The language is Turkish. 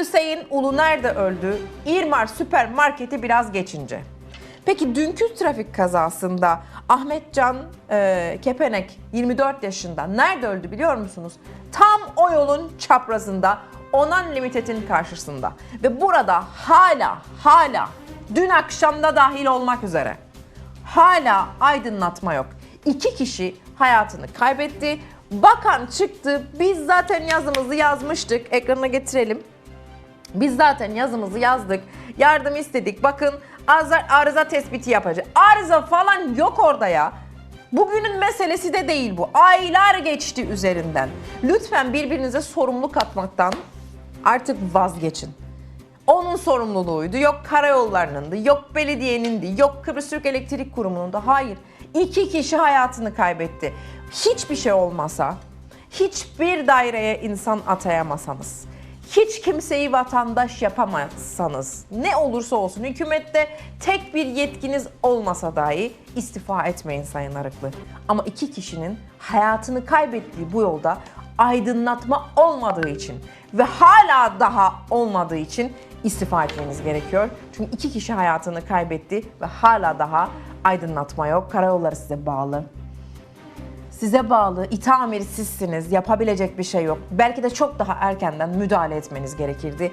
Hüseyin Ulu nerede öldü? İrmar süpermarketi biraz geçince. Peki dünkü trafik kazasında Ahmet Can e, Kepenek 24 yaşında nerede öldü biliyor musunuz? Tam o yolun çaprazında Onan Limited'in karşısında. Ve burada hala hala dün akşamda dahil olmak üzere hala aydınlatma yok. İki kişi hayatını kaybetti. Bakan çıktı. Biz zaten yazımızı yazmıştık. Ekrana getirelim. Biz zaten yazımızı yazdık. Yardım istedik. Bakın arıza, arıza tespiti yapacak. Arıza falan yok orada ya. Bugünün meselesi de değil bu. Aylar geçti üzerinden. Lütfen birbirinize sorumluluk atmaktan artık vazgeçin. Onun sorumluluğuydu. Yok karayollarınındı, yok belediyenindi, yok Kıbrıs Türk Elektrik Kurumu'nun da. Hayır. İki kişi hayatını kaybetti. Hiçbir şey olmasa, hiçbir daireye insan atayamasanız, hiç kimseyi vatandaş yapamazsanız, ne olursa olsun hükümette tek bir yetkiniz olmasa dahi istifa etmeyin Sayın Arıklı. Ama iki kişinin hayatını kaybettiği bu yolda aydınlatma olmadığı için ve hala daha olmadığı için istifa etmeniz gerekiyor. Çünkü iki kişi hayatını kaybetti ve hala daha aydınlatma yok. Karayolları size bağlı size bağlı, itamiri sizsiniz, yapabilecek bir şey yok. Belki de çok daha erkenden müdahale etmeniz gerekirdi.